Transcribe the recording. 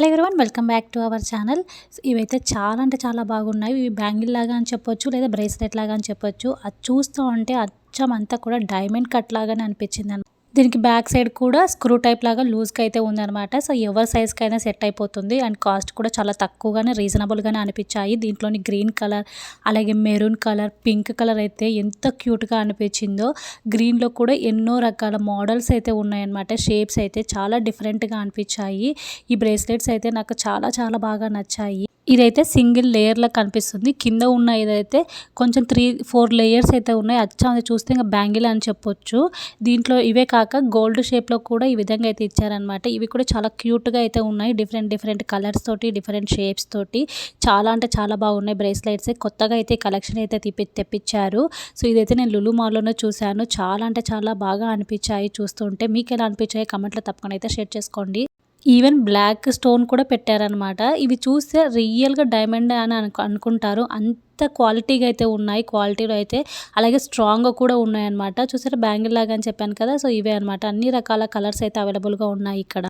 Hello everyone welcome back to our channel. ఇవైతే చాలా అంటే చాలా బాగున్నాయి. ఇవి బ్యాంగిల్ లాగా అని చెప్పొచ్చు లేదా బ్రేస్లెట్ లాగా అని చెప్పొచ్చు. అది చూస్తూ ఉంటే అచ్చం అంతా కూడా డైమండ్ కట్ లాగానే అనిపించింది దీనికి బ్యాక్ సైడ్ కూడా స్క్రూ టైప్ లాగా లూజ్గా అయితే ఉందన్నమాట. సో ఎవరి సైజ్కి అయినా సెట్ అయిపోతుంది. అండ్ కాస్ట్ కూడా చాలా తక్కువగానే రీజనబుల్గానే అనిపించాయి. దీంట్లోని గ్రీన్ కలర్ అలాగే మెరూన్ కలర్ పింక్ కలర్ అయితే ఎంత క్యూట్గా అనిపించిందో గ్రీన్లో కూడా ఎన్నో రకాల మోడల్స్ అయితే ఉన్నాయన్నమాట. షేప్స్ అయితే చాలా డిఫరెంట్గా అనిపించాయి. ఈ బ్రేస్లెట్స్ అయితే నాకు చాలా చాలా బాగా నచ్చాయి. ఇదైతే సింగిల్ లేయర్లా కనిపిస్తుంది. కింద ఉన్న ఇదైతే కొంచెం త్రీ ఫోర్ లేయర్స్ అయితే ఉన్నాయి. అచ్చా అది చూస్తే ఇంకా బ్యాంగిల్ అని చెప్పొచ్చు. దీంట్లో ఇవే కాక గోల్డ్ షేప్లో కూడా ఈ విధంగా అయితే ఇచ్చారనమాట ఇవి కూడా చాలా క్యూట్గా అయితే ఉన్నాయి. డిఫరెంట్ డిఫరెంట్ కలర్స్ తోటి డిఫరెంట్ షేప్స్ తోటి. చాలా అంటే చాలా బాగున్నాయి బ్రేస్లెట్స్. కొత్తగా అయితే కలెక్షన్ అయితే తెప్పి తెప్పించారు. సో ఇదైతే నేను లులు మాల్లోనే చూశాను. చాలా అంటే చాలా బాగా అనిపించాయి చూస్తుంటే. మీకు ఎలా అనిపించాయి? కమెంట్లో తప్పకుండా అయితే షేర్ చేసుకోండి. ఈవెన్ బ్లాక్ స్టోన్ కూడా పెట్టారనమాట ఇవి చూస్తే రియల్గా డైమండ్ అని అనుకుంటారు. అంత క్వాలిటీగా అయితే ఉన్నాయి. క్వాలిటీలో అయితే అలాగే స్ట్రాంగ్గా కూడా ఉన్నాయన్నమాట. చూసారా బ్యాంగిల్ లాగా అని చెప్పాను కదా సో ఇవే అనమాట అన్ని రకాల కలర్స్ అయితే అవైలబుల్గా ఉన్నాయి ఇక్కడ.